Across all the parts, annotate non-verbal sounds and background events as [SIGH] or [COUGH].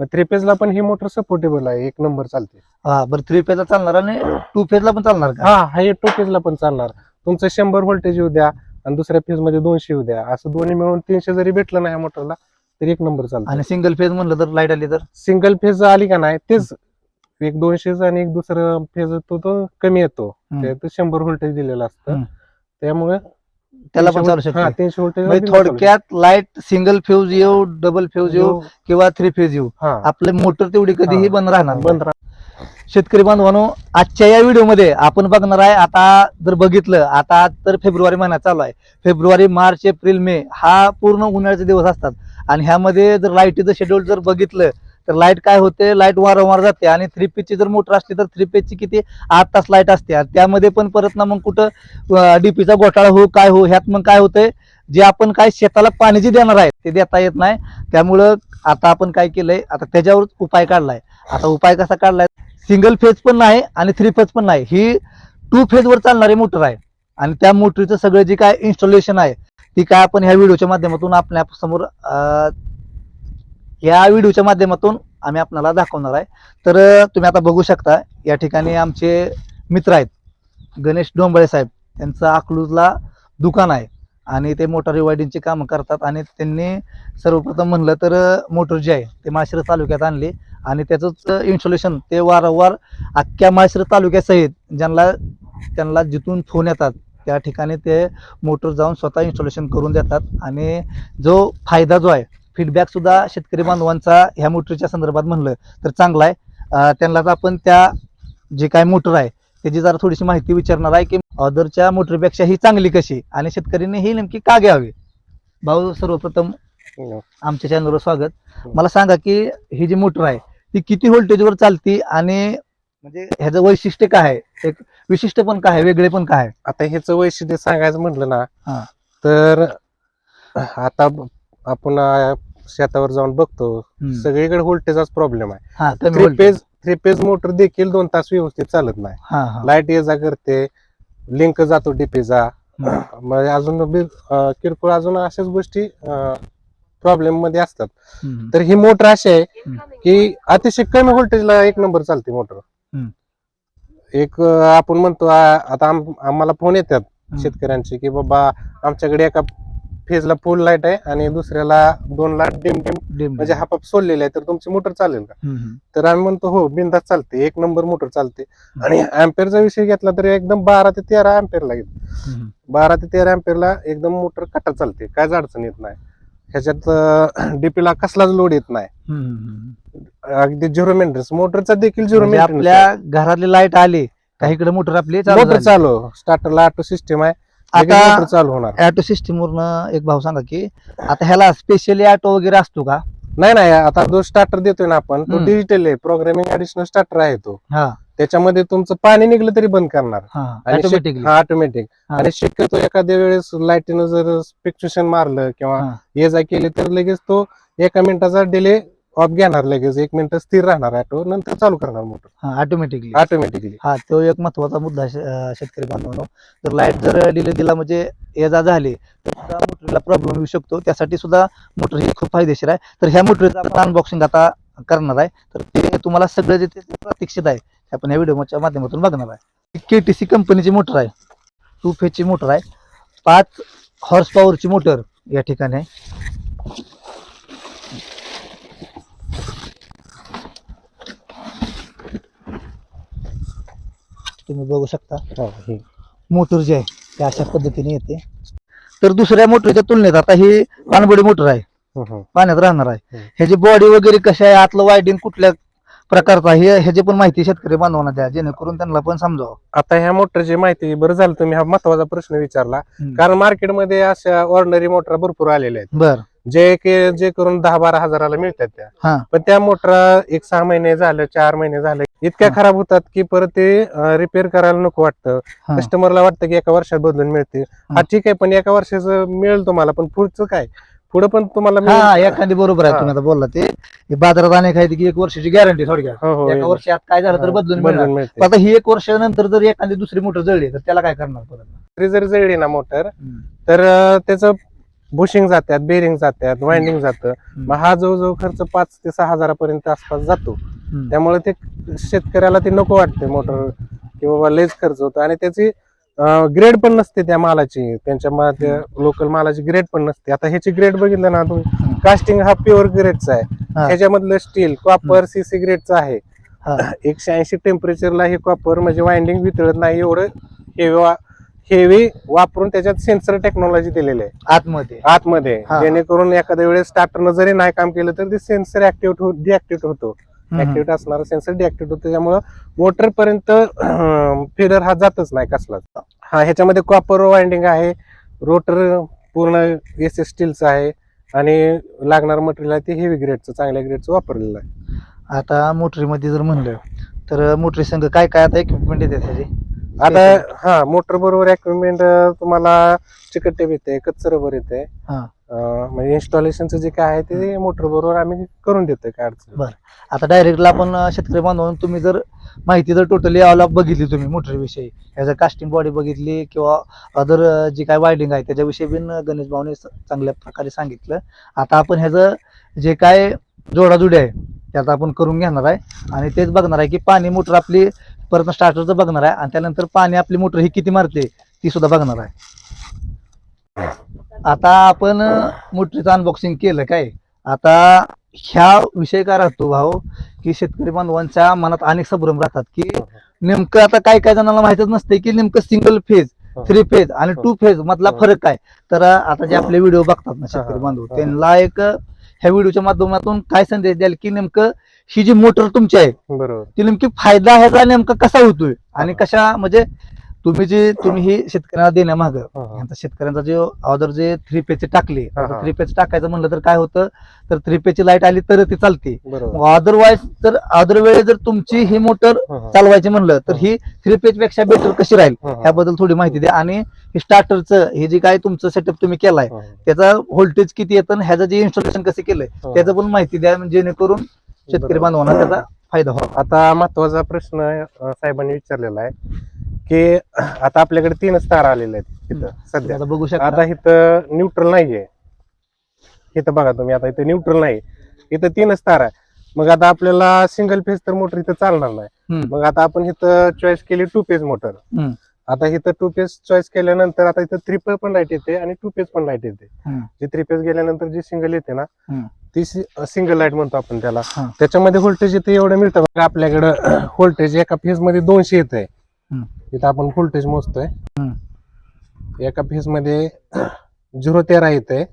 मग थ्री ला पण ही मोटर सपोर्टेबल आहे एक नंबर चालते. हा बरं थ्री फेजला चालणार आणि टू फेजला पण चालणार का? हा हा टू फेजला पण चालणार. तुमचं शंभर व्होल्टेज येऊ द्या आणि दुसऱ्या फेजमध्ये दोनशे येऊ द्या. असं दोन्ही मिळून तीनशे जरी भेटलं नाही मोटरला तर एक नंबर चालतो. आणि सिंगल फेज म्हणलं तर लाइट आली तर? सिंगल फेज आली का नाही तेच एक दोनशे आणि एक दुसरं फेज तो तो कमी येतो. त्यात शंभर व्होल्टेज दिलेलं असतं. त्यामुळे त्याला पण चालू हा शकते तीनशे म्हणजे थोडक्यात लाइट सिंगल फ्यूज येऊ डबल फ्यूज येऊ किंवा थ्री फेज येऊ. हा. आपले मोटर तेवढी कधीही हा. बंद राहणार बंद. शेतकरी बांधवांनो आजच्या या व्हिडिओमध्ये आपण बघणार आहे आता जर बघितलं आता तर फेब्रुवारी महिना चालू आहे. फेब्रुवारी मार्च एप्रिल मे हा पूर्ण उन्हाळ्याचे दिवस असतात. आणि ह्यामध्ये जर लाईटीचं शेड्यूल जर बघितलं तर लाइट काय होते? लाइट वारंवार जाते आणि थ्री पेजची जर मोटर असली तर थ्री पेजची किती? आठ तास लाइट असते. आणि त्यामध्ये पण परत ना मग कुठं डीपीचा घोटाळा हो काय हो ह्यात मग काय होतंय? जे आपण काय शेताला पाणी जे देणार आहे ते देता येत नाही. त्यामुळं आता आपण काय केलंय? आता त्याच्यावर उपाय काढलाय. आता उपाय कसा काढलाय? सिंगल फेज पण नाही आणि थ्री फेज पण नाही. ही टू फेज वर चालणारी मोटर आहे. आणि त्या मोटरीचं सगळं जे काय इन्स्टॉलेशन आहे ती काय आपण ह्या व्हिडिओच्या माध्यमातून आपल्यासमोर या व्हिडिओच्या माध्यमातून आम्ही आपल्याला दाखवणार आहे. तर तुम्ही आता बघू शकता या ठिकाणी आमचे मित्र आहेत. गणेश डोंबळे साहेब. त्यांचं अकलूजला दुकान आहे. आणि ते मोटर रिवायडिंगची कामं करतात. आणि त्यांनी सर्वप्रथम म्हणलं तर मोटर जे आहे ते माळशिरस तालुक्यात आणली. आणि त्याचंच इन्स्टॉलेशन ते वारंवार अख्ख्या माळशिरस तालुक्यासहित ज्यांना त्यांना जिथून फोन येतात त्या ठिकाणी ते मोटर जाऊन स्वतः इन्स्टॉलेशन करून देतात. आणि जो फायदा जो आहे फीडबॅक सुद्धा शेतकरी बांधवांचा ह्या मोटरच्या संदर्भात म्हणलं तर चांगला आहे त्यांना तर आपण त्या जे काय मोटर आहे त्याची जरा थोडीशी माहिती विचारणार आहे की अदरच्या मोटरपेक्षा ही चांगली कशी आणि शेतकऱ्यांनी ही नेमकी का घ्यावी? भाऊ सर्वप्रथम आमच्या चॅनलवर स्वागत. मला सांगा की ही जी मोटर आहे ती किती व्होल्टेजवर चालती आणि म्हणजे ह्याचं वैशिष्ट्य काय आहे? एक विशिष्ट पण काय आहे वेगळे पण काय आहे? आता ह्याचं वैशिष्ट्य सांगायचं म्हटलं. ना तर आता आपण शेतावर जाऊन बघतो. सगळीकडे व्होल्टेजचा प्रॉब्लेम आहे हा three. Phase three phase motor देखील दोन तास व्यवस्थित चालत नाही लाइट ये जा करते लिंक जातो डीपीचा. म्हणजे अजून किरकोळ अजून अशाच गोष्टी प्रॉब्लेममध्ये असतात. तर ही मोटर अशी आहे. की अतिशय कमी व्होल्टेजला एक नंबर चालते मोटर. एक आपण म्हणतो आता आम- आम्हाला फोन येतात. शेतकऱ्यांचे की बाबा आमच्याकडे एका फेजला फुल लाइट आहे आणि दुसऱ्याला दोन लाइट डिम डिम. म्हणजे हाफ सोडलेले आहे तर तुमची मोटर चालेल का. तर आम्ही म्हणतो हो बिंदास चालते एक नंबर मोटर चालते आणि अँपेरचा विषय घेतला तर एकदम बारा ते तेरा अँपेरला येत. बारा ते तेरा अँपेरला एकदम मोटर कटा चालते कायच अडचण येत नाही ह्याच्यात डीपीला कसलाच लोड येत नाही. अगदी झिरो मेंटेनन्स मोटरचा देखील झिरो म्हणजे आपल्या घरातली लाइट आली काही इकडे मोटर आपली चालू मोटर. चालू स्टार्टरला ऑटो सिस्टम आहे आता चालू होणार. ऑटो सिस्टीम वरनं एक भाऊ सांगा की आता ह्याला स्पेशली ऑटो वगैरे असतो का? नाही नाही आता जो स्टार्टर देतोय ना आपण तो हम्म. डिजिटल आहे. प्रोग्रामिंग ऍडिशनल स्टार्टर आहे तो. हा. त्याच्यामध्ये तुमचं पाणी निघलं तरी बंद करणार. आणि शक- ऑटोमॅटिकली ऑटोमॅटिक हा. आणि शक्यतो एखाद्या वेळेस लाईटीनं जर स्पेक्च्युशन मारलं किंवा हा. ये जा केली तर लगेच तो एका मिनिटाचा डिले ऑफ घेणार लगेच एक मिनिट स्थिर राहणार ऑटो नंतर चालू करणार मोटर हा ऑटोमॅटिकली ऑटोमॅटिकली हा तो एक महत्त्वाचा मुद्दा आहे, अं, शेतकरी बांधवांनो. जर लाइट जर डिले दिला म्हणजे ये जा झाली तर सुद्धा मोटरला प्रॉब्लेम येऊ शकतो. त्यासाठी सुद्धा मोटर ही खूप फायदेशीर आहे. तर ह्या मोटरचं आपण अनबॉक्सिंग आता करणार आहे. तर ते तुम्हाला सगळं जे ते प्रतीक्षित आहे ते आपण या व्हिडिओच्या माध्यमातून बघणार आहे. के टी सी कंपनीची मोटर आहे. टू फेजची मोटर आहे. पाच हॉर्स पॉवरची मोटर या ठिकाणी आहे. तुम्ही बघू शकता. मोटर जे आहे ते अशा पद्धतीने येते. तर दुसऱ्या मोटरच्या तुलनेत आता ही पाणबडी मोटर आहे. पाण्यात राहणार आहे. हम्म. ह्याची बॉडी वगैरे कशी आहे आतलं वायडिंग कुठल्या प्रकारचं आहे हे- ह्याची पण माहिती शेतकरी बांधवांना द्या जेणेकरून त्यांना पण समजावं. आता ह्या मोटरची माहिती बरं झालं तुम्ही हा महत्त्वाचा प्रश्न विचारला. कारण मार्केटमध्ये अशा ऑर्डनरी मोटर भरपूर आलेल्या आहेत. बर. जे के- जे करून दहा बारा हजाराला मिळतात त्या. हा. पण त्या मोटर एक सहा महिने झालं चार महिने झाले इतक्या हा. खराब होतात की परत ते रिपेअर करायला नको वाटतं. हा. कस्टमरला वाटतं की एका वर्षात बदलून मिळते हा. ठीक आहे पण एका वर्षाचं मिळेल तुम्हाला पण पुढचं काय? पुढे पण तुम्हाला मिळेल. हा एखादी बरोबर आहे हा. तुम्ही आता बोलला ते. हे बाजारात अनेक आहे की एक वर्षाची गॅरंटी थोडक्यात. हो हो एका वर्षात काय झालं तर हा, बदलून मिळणार. मिळते आता ही एक वर्ष नंतर जर एखादी दुसरी मोटर जळली तर त्याला काय करणार परत? तरी जर जळली ना मोटर हम्म. तर अं, त्याचं बुशिंग जातात बेरिंग जातात वाइंडिंग जातं. मग हा जवळजवळ खर्च पाच ते सहा हजारापर्यंत आसपास जातो. त्यामुळे ते शेतकऱ्याला ते नको वाटते मोटर की बाबा लयच खर्च होतो. आणि त्याची ग्रेड पण नसते त्या मालाची. त्यांच्या लोकल मालाची ग्रेड पण नसते. आता ह्याची ग्रेड बघितलं ना तुम्ही. कास्टिंग हा प्युअर ग्रेडचा आहे. हा. ह्याच्यामधलं स्टील कॉपर सीसी ग्रेडचं आहे. हा. एकशे ऐंशी टेम्परेचरला हे कॉपर म्हणजे वाइंडिंग वितळत नाही. एवढं हेवी हेवी वापरून त्याच्यात सेन्सर टेक्नॉलॉजी दिलेली आहे. आतमध्ये? आतमध्ये. हा. जेणेकरून एखाद्या वेळेस स्टार्टरनं जरी नाही काम केलं तर ते सेन्सर ऍक्टिव्ह डिऍक्टिव्ह होतो. हम्म. ऍक्टिव्ह असणारा सेन्सर डिऍक्टिव्ह होतो. त्यामुळं मोटर पर्यंत फिडर हा जातच नाही कसलाच. हा ह्याच्यामध्ये कॉपर वाइंडिंग आहे. रोटर पूर्ण एस एस स्टीलचं आहे. आणि लागणार मटेरियल आहे ते हेवी ग्रेडचं चांगल्या ग्रेडचं वापरलेलं आहे. आता मोटरीमध्ये जर म्हणलं तर मोटरी संघ काय काय आता इक्विपमेंट येते त्याचे आता हा मोटर बरोबर इक्विपमेंट तुम्हाला चिकट टेप येते कच्च रबर येते हा. म्हणजे इन्स्टॉलेशनचं जे काय आहे ते मोटर बरोबर आम्ही करून देतोय काय अडचण बरं. आता डायरेक्टला आपण अं, शेतकरी बांधवून तुम्ही जर माहिती जर टोटली ऑल बघितली तुम्ही मोटरीविषयी ह्याचं कास्टिंग बॉडी बघितली किंवा अदर जी काय वायडिंग आहे त्याच्याविषयी बिन गणेश भाऊने स- चांगल्या प्रकारे सांगितलं. आता आपण ह्याचं जे काय जोडाजुडी आहे त्यात आपण करून घेणार आहे. आणि तेच बघणार आहे की पाणी मोटर आपली परत स्टार्टरचं बघणार आहे आणि त्यानंतर पाणी आपली मोटर ही किती मारते ती सुद्धा बघणार आहे आता आपण मोटरीचं अनबॉक्सिंग केलं काय आता ह्या विषय काय राहतो भाऊ की शेतकरी बांधवांच्या मनात अनेक संभ्रम राहतात की नेमकं आता काय काय जणांना माहितच नसते की नेमकं सिंगल फेज थ्री फेज आणि टू फेज मधला. फरक काय तर आता जे आपले व्हिडिओ बघतात ना शेतकरी बांधव. त्यांना एक ह्या व्हिडिओच्या माध्यमातून काय संदेश द्याल की नेमकं ही जी मोटर तुमची आहे बरोबर ती नेमकी फायदा ह्याचा नेमका कसा होतोय आणि. कशा म्हणजे तुम्ही जे तुम्ही ही शेतकऱ्यांना देण्यामागं. आता शेतकऱ्यांचा जे अगोदर जे थ्री पेजचे टाकले. थ्री पेज टाकायचं म्हणलं तर काय होतं तर थ्री पेजची लाइट आली तर ती चालते अदरवाईज तर अदर वेळेस जर तुमची ही मोटर. चालवायची म्हणलं तर हा. थ्री पेजपेक्षा बेटर कशी राहील. ह्याबद्दल थोडी माहिती द्या आणि हे स्टार्टरचं हे जे काय तुमचं सेटअप तुम्ही केलाय त्याचा व्होल्टेज किती येतं ह्याचं जे इन्स्टॉलेशन कसं केलंय. त्याचं पण माहिती द्या म्हणजे जेणेकरून शेतकरी. बांधवांना त्याचा [CLEARS THROAT] फायदा व्हावा आता महत्त्वाचा प्रश्न अं, साहेबांनी विचारलेला आहे की [CLEARS THROAT] आता आपल्याकडे तीनच तार आलेले आहेत इथं सध्या. आता बघू शकता. आता इथं न्यूट्रल नाहीये. इथं बघा तुम्ही आता इथं न्यूट्रल नाही. इथं तीनच तार आहे. मग आता आपल्याला सिंगल फेज तर मोटर इथं चालणार नाही. हम्म. मग आता आपण इथं चॉईस केली टू पेज मोटर हम्म. आता इथं टू पेज चॉईस केल्यानंतर आता इथं थ्री पेज पण लाइट येते आणि टू पेज पण लाइट येते. जी थ्री पेज गेल्यानंतर जी सिंगल येते ना. ती सिंगल लाइट म्हणतो आपण त्याला. त्याच्यामध्ये व्होल्टेज इथे एवढं मिळतं बघा आपल्याकडं [CLEARS THROAT] व्होल्टेज एका फेजमध्ये दोनशे येत आहे. इथं आपण व्होल्टेज मोजतोय. एका फेजमध्ये [CLEARS THROAT] झिरो तेरा येत आहे.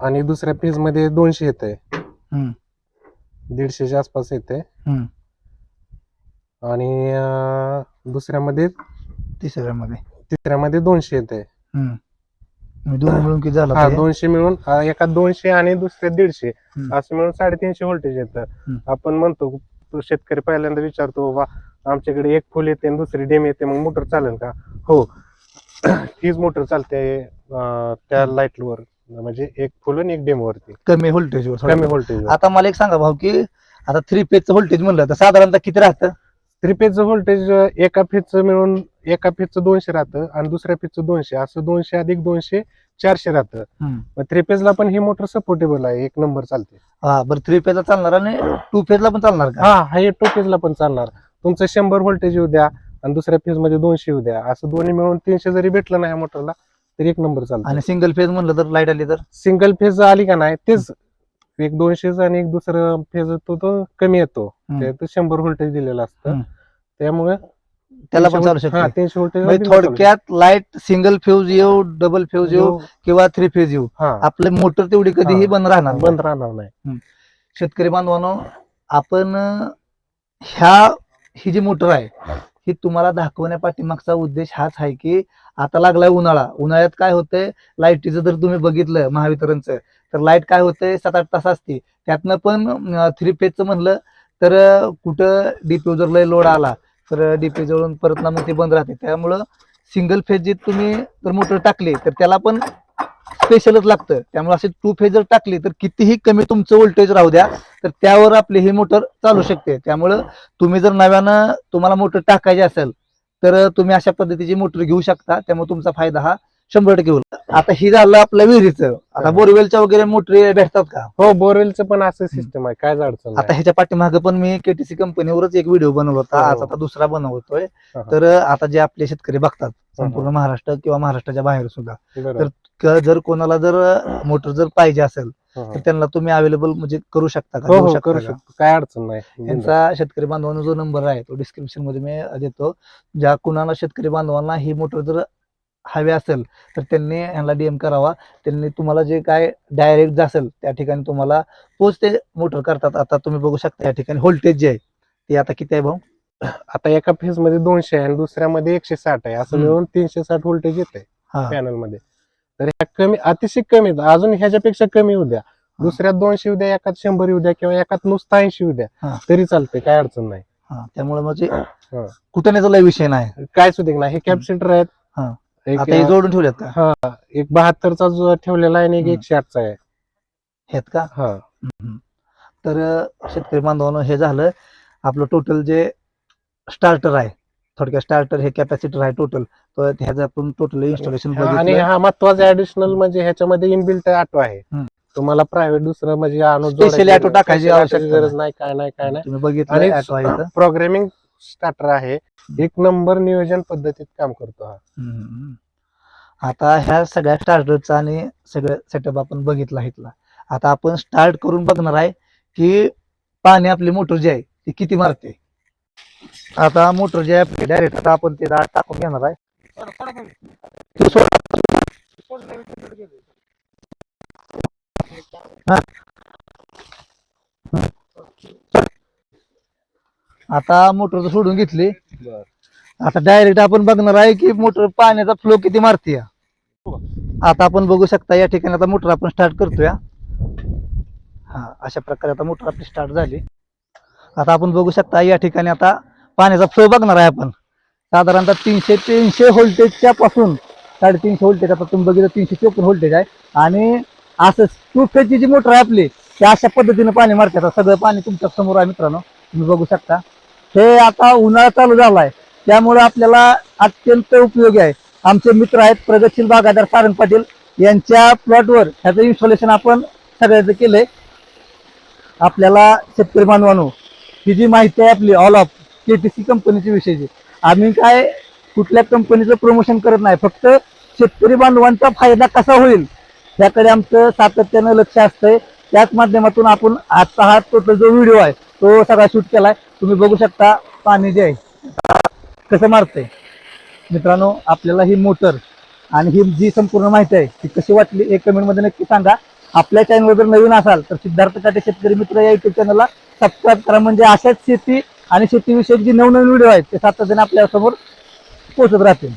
आणि दुसऱ्या फेजमध्ये दोनशे येत आहे. दीडशेच्या आसपास येते. आणि अं, दुसऱ्यामध्ये? तिसऱ्यामध्ये. तिसऱ्यामध्ये दोनशे येते हम्म. दोन मिळून किती झाला हा? दोनशे मिळून अं, एका दोनशे आणि दुसऱ्या दीडशे. हम्म. असं मिळून साडेतीनशे व्होल्टेज येतं. आपण म्हणतो तो शेतकरी पहिल्यांदा विचारतो बाबा आमच्याकडे एक फुल येते आणि दुसरी डेम येते मग मोटर चालेल का? हो. [CLEARS THROAT] तीच मोटर चालते अं, त्या लाइट वर म्हणजे एक फुल आणि एक डेम वरती कमी व्होल्टेजवर कमी व्होल्टेज आता मला एक सांगा भाऊ की आता थ्री पेजचं व्होल्टेज म्हणलं तर साधारणतः किती राहतं? थ्री फेजचं व्होल्टेज एका फेजचं मिळून एका फेजचं दोनशे राहतं आणि दुसऱ्या फेजचं दोनशे. असं दोनशे अधिक दोनशे चारशे राहतं. मग थ्री फेजला पण ही मोटर सपोर्टेबल आहे. एक नंबर चालते. हा बरं थ्री पेजला चालणार आणि टू पेजला पण चालणार का? हा हा हे टू फेजला पण चालणार. तुमचं शंभर व्होल्टेज येऊ द्या आणि दुसऱ्या फेजमध्ये दोनशे येऊ द्या. असं दोन्ही मिळून तीनशे जरी भेटलं नाही मोटरला तरी एक नंबर चालतो. आणि सिंगल पेज म्हणलं तर लाइट आली तर? सिंगल फेज आली का नाही तेच. एक दोनशेच आणि एक दुसरं फेज तो तो कमी येतो. शंभर व्होल्टेज दिलेलं असतं. त्यामुळे त्याला पण चालू हा शकते तीनशे म्हणजे थोडक्यात लाइट सिंगल फ्यूज येऊ डबल फ्यूज येऊ किंवा थ्री फेज येऊ. हा. आपले मोटर तेवढी कधीही हा. बंद राहणार. बंद राहणार नाही. शेतकरी बांधवांनो आपण ह्या ही जी मोटर आहे ही तुम्हाला दाखवण्या पाठीमागचा उद्देश हाच आहे की आता लागलाय उन्हाळा. उन्हाळ्यात काय होतंय लाईटीचं जर तुम्ही बघितलं महावितरणचं तर लाइट काय होतंय सात आठ तास असते. त्यातनं पण थ्री फेजचं म्हणलं तर कुठं डीपी जर लय लोड आला तर डीपी जवळून परत ना मग ते बंद राहते. त्यामुळं सिंगल फेज जे तुम्ही जर मोटर टाकली तर त्याला पण स्पेशलच लागतं. त्यामुळे असे टू फेज जर टाकली तर कितीही कमी तुमचं व्होल्टेज राहू द्या तर त्यावर आपली ही मोटर चालू शकते. त्यामुळं तुम्ही जर नव्यानं तुम्हाला मोटर टाकायची असेल तर तुम्ही अशा पद्धतीची मोटर घेऊ शकता. त्यामुळे तुमचा फायदा हा शंभर टक्के होईल आता ही झालं आपल्या विहिरीचं आता. बोरवेलच्या वगैरे मोटरी भेटतात का हो बोरवेलचं पण असं सिस्टम आहे काय अडचण आता. ह्याच्या पाठीमागे पण मी केटीसी कंपनीवरच एक व्हिडिओ बनवला होता. आज आता दुसरा बनवतोय. तर आता जे आपले शेतकरी बघतात संपूर्ण महाराष्ट्र किंवा महाराष्ट्राच्या बाहेर सुद्धा. क- जर कोणाला जर मोटर जर पाहिजे असेल. तर त्यांना तुम्ही अवेलेबल म्हणजे करू शकता का हो हो करू? शकतो काय अडचण नाही. यांचा शेतकरी बांधवांना जो नंबर आहे तो डिस्क्रिप्शनमध्ये मी देतो ज्या कुणाला शेतकरी बांधवांना ही मोटर जर हवी असेल तर त्यांनी ह्यांना डीएम करावा. त्यांनी तुम्हाला जे काय डायरेक्ट असेल त्या ठिकाणी तुम्हाला पोच ते मोटर करतात. आता तुम्ही बघू शकता या ठिकाणी व्होल्टेज जे आहे ते आता किती आहे भाऊ? आता एका फेजमध्ये दोनशे आहे आणि दुसऱ्यामध्ये एकशे साठ आहे. असं. मिळून तीनशे साठ व्होल्टेज येते हा. पॅनलमध्ये. तर ह्या कमी अतिशय कमी. अजून ह्याच्यापेक्षा कमी येऊ द्या. दुसऱ्यात दोनशे येऊ द्या एकात शंभर येऊ द्या किंवा एकात नुसता ऐंशी येऊ द्या. हा. तरी चालते काय अडचण नाही. त्यामुळे म्हणजे. कुठं नाही विषय नाही. काय सुद्धा नाही. हे कॅपसिटर आहेत. आता हे जोडून ठेवलेत का हा एक बहात्तरचा जो ठेवलेला आहे आणि एक. एकशे आठचा आहे आहेत का हा. तर शेतकरी बांधवांनो हे झालं आपलं टोटल जे स्टार्टर आहे थोडक्यात स्टार्टर हे कॅपॅसिटर आहे टोटल तर ह्याचं आपण टोटल इन्स्टॉलेशन आणि हा महत्त्वाचा ऍडिशनल म्हणजे ह्याच्यामध्ये इनबिल्ट ऑटो आहे. तुम्हाला प्रायव्हेट दुसरं म्हणजे auto टाकायची गरज नाही. काय नाही काय नाही तुम्ही बघितलं. प्रोग्रामिंग स्टार्टर आहे एक नंबर नियोजन पद्धतीत काम करतो हा हम्म. आता ह्या सगळ्या स्टार्टरचा आणि सगळं सेटअप आपण बघितला इथला आता आपण स्टार्ट करून बघणार आहे की पाणी आपली मोटर जी आहे ती किती मारते आता मोटर जे आहे डायरेक्ट आता आपण ते टाकून घेणार आहे ते सोड. हा. आता मोटर सोडून घेतली. आता डायरेक्ट आपण बघणार आहे की मोटर पाण्याचा फ्लो किती मारते आता आपण बघू शकता या ठिकाणी आता मोटर आपण स्टार्ट करतोय. हा अशा प्रकारे आता मोटर आपली स्टार्ट झाली. आता आपण बघू शकता या ठिकाणी आता पाण्याचा फ्लो बघणार आहे आपण. साधारणतः तीनशे तीनशे व्होल्टेजच्या पासून साडेतीनशे व्होल्टेज आता तुम्ही बघितलं तीनशे चोपन्न व्होल्टेज आहे. आणि असं टू फेजची जी मोटर आहे आपली ते अशा पद्धतीने पाणी मारते. आता सगळं पाणी तुमच्यासमोर आहे मित्रांनो. तुम्ही बघू शकता. हे आता उन्हाळा चालू झालाय. त्यामुळे आपल्याला अत्यंत उपयोगी आहे. आमचे मित्र आहेत प्रगतशील बागादार सारंग पाटील. यांच्या प्लॉटवर ह्याचं इन्स्टॉलेशन आपण सगळ्याचं केलंय. आपल्याला शेतकरी बांधवांनो ही जी माहिती आहे आपली ऑल ऑफ केटीसी कंपनीची विषयीची आम्ही काय कुठल्या कंपनीचं प्रमोशन करत नाही फक्त शेतकरी बांधवांचा फायदा कसा होईल याकडे आमचं सातत्यानं लक्ष असतंय. त्याच माध्यमातून आपण आजचा हा तो जो व्हिडिओ आहे तो सगळा शूट केलाय. तुम्ही बघू शकता पाणी जे आहे कसं मारतंय. मित्रांनो आपल्याला ही मोटर आणि ही जी संपूर्ण माहिती आहे ती कशी वाटली एक कमेंटमध्ये नक्की सांगा. आपल्या चॅनलवर जर नवीन असाल तर सिद्धार्थ काटे शेतकरी मित्र या युट्यूब चॅनलला सबस्क्राईब करा. म्हणजे अशाच शेती आणि शेतीविषयक जी नवनवीन व्हिडिओ आहेत ते सातत्याने आपल्यासमोर पोहोचत राहतील.